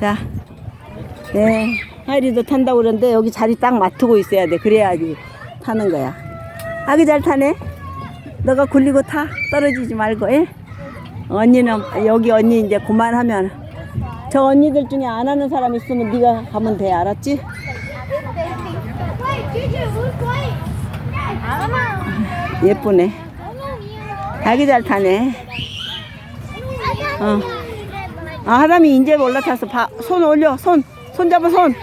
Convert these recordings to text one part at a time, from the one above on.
자, 네. 하이리도 탄다고 그러는데 여기 자리 딱 맞추고 있어야 돼. 그래야지 타는 거야. 아기 잘 타네. 너가 굴리고 타. 떨어지지 말고, 예? 언니는, 여기 언니 이제 그만하면. 저 언니들 중에 안 하는 사람 있으면 네가 가면 돼. 알았지? 예쁘네. 아기 잘 타네. 어. 아, 하담이 이제 올라탔어. 봐. 손 올려. 손. 손 잡아, 손.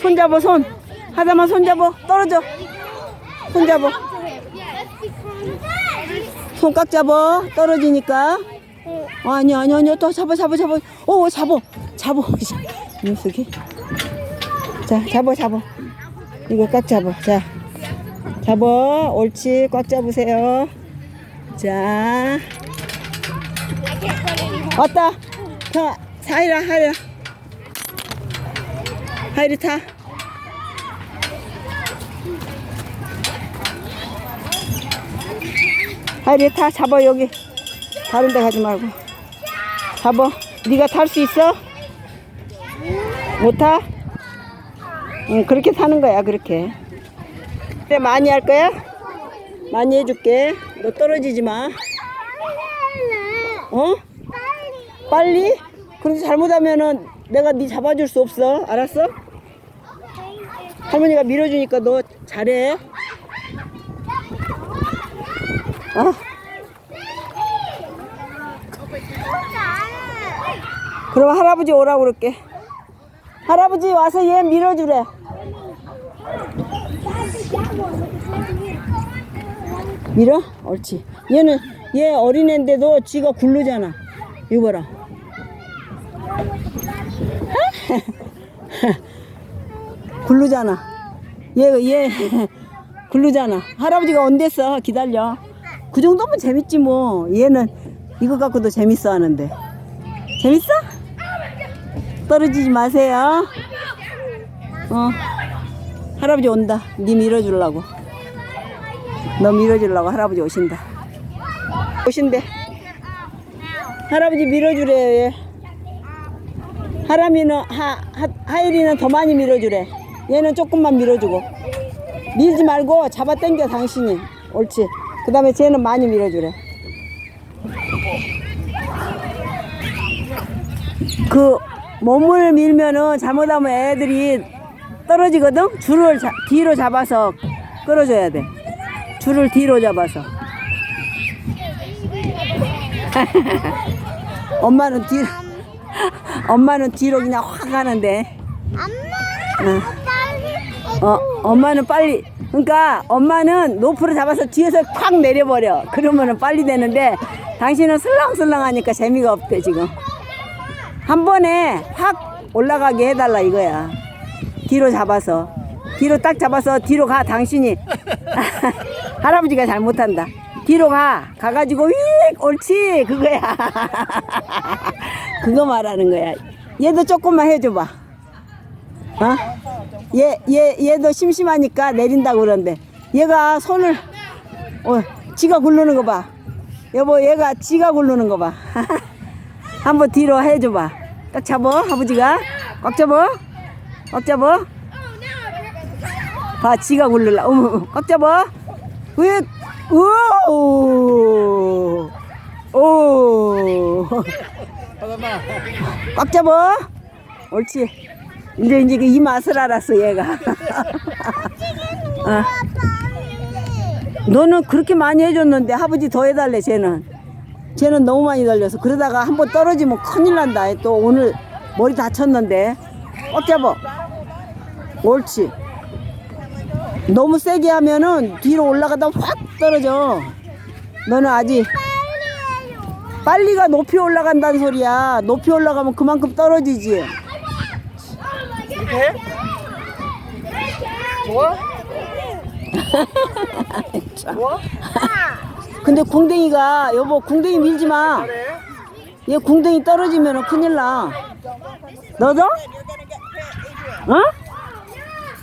손 잡아, 손. 하담아, 손 잡아. 떨어져. 손 잡아. 손 꽉 잡아. 떨어지니까. 어, 아니, 아니, 아니. 또 잡아, 잡아, 잡아. 오, 잡아. 잡아. 이 녀석이. 자, 잡아, 잡아. 이거 꽉 잡아. 자. 잡아. 옳지. 꽉 잡으세요. 자. 왔다. 자, 사이라, 하이라. 하이리 타. 하이리 타. 잡아, 여기. 다른 데 가지 말고. 잡아. 네가 탈 수 있어? 못 타? 응, 그렇게 타는 거야, 그렇게. 그래, 많이 할 거야? 많이 해줄게. 너 떨어지지 마. 어? 빨리? 그렇게 잘못하면은 내가 네 잡아줄 수 없어. 알았어? 할머니가 밀어주니까 너 잘해. 어? 그럼 할아버지 오라고 그럴게. 할아버지 와서 얘 밀어주래. 밀어? 옳지. 얘는 얘 어린애인데도 지가 굴르잖아. 이거 봐라. 굴르잖아. 얘, 얘, 굴르잖아. 할아버지가 언댔어. 기다려. 그 정도면 재밌지 뭐. 얘는 이거 갖고도 재밌어 하는데. 재밌어? 떨어지지 마세요. 어. 할아버지 온다. 니 밀어주려고. 너 밀어주려고 할아버지 오신다. 오신대. 할아버지 밀어주래요, 얘. 하람이는, 하, 하, 하일이는 더 많이 밀어주래. 얘는 조금만 밀어주고. 밀지 말고 잡아 당겨, 당신이. 옳지. 그 다음에 쟤는 많이 밀어주래. 그, 몸을 밀면은 잘못하면 애들이 떨어지거든? 줄을 자- 뒤로 잡아서 끌어줘야 돼. 줄을 뒤로 잡아서. 엄마는 뒤로, 엄마는 뒤로 그냥 확 가는데. 응. 어, 엄마는 빨리, 그러니까 엄마는 높으로 잡아서 뒤에서 콱 내려버려. 그러면은 빨리 되는데 당신은 슬렁슬렁 하니까 재미가 없대, 지금. 한 번에 확 올라가게 해달라 이거야. 뒤로 잡아서. 뒤로 딱 잡아서 뒤로 가, 당신이. 할아버지가 잘못한다. 뒤로 가. 가가지고, 휙! 옳지! 그거야. 그거 말하는 거야. 얘도 조금만 해줘봐. 어? 얘, 얘, 얘도 심심하니까 내린다고 그러는데. 얘가 손을, 어, 지가 굴르는 거 봐. 여보, 얘가 지가 굴르는 거 봐. 한번 뒤로 해줘봐. 딱 잡아, 아버지가. 꽉 잡아. 꽉 잡아. 봐, 지가 굴르라. 어머, 꽉 잡아. 왜, 오, 오. 꽉 잡아. 옳지. 이제 이제 이 맛을 알았어, 얘가. 어. 너는 그렇게 많이 해줬는데 아버지 더 해달래, 쟤는. 쟤는 너무 많이 달려서 그러다가 한 번 떨어지면 큰일 난다. 또 오늘 머리 다쳤는데. 꽉 잡아. 옳지. 너무 세게 하면은 뒤로 올라가다 확 떨어져. 너는 아직 빨리가 높이 올라간다는 소리야. 높이 올라가면 그만큼 떨어지지. 이렇게 해? 좋아? 좋아? 근데 궁뎅이가 여보 궁뎅이 밀지 마. 얘 궁뎅이 떨어지면 큰일 나. 너도? 어?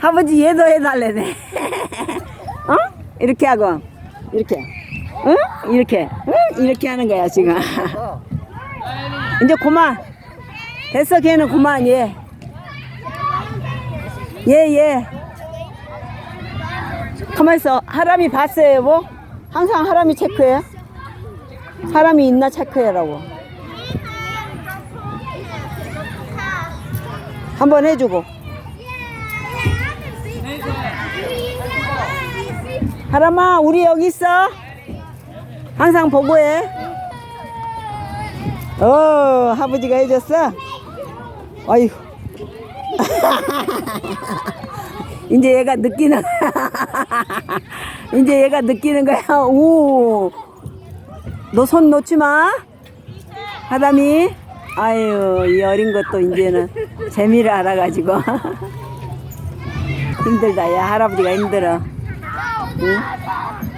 아버지 얘도 해달래네. 어? 이렇게 하고 이렇게. 응? 이렇게. 응? 이렇게 하는 거야 지금. 어. 이제 그만. 됐어 걔는 그만 얘. 예, 예. 가만 있어. 하람이 봤어요, 뭐? 항상 하람이 체크해요? 사람이 있나 체크해라고. 한번 해주고. 하람아, 우리 여기 있어. 항상 보고해. 어, 아버지가 해줬어? 아이고. 이제 얘가 느끼는 이제 얘가 느끼는 거야. 오. 너 손 놓지 마. 하담이. 아유, 이 어린 것도 이제는 재미를 알아가지고. 힘들다. 야, 할아버지가 힘들어. 응?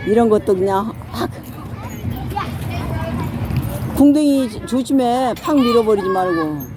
이런 것도 그냥 확. 궁둥이 조심해. 팍 밀어버리지 말고.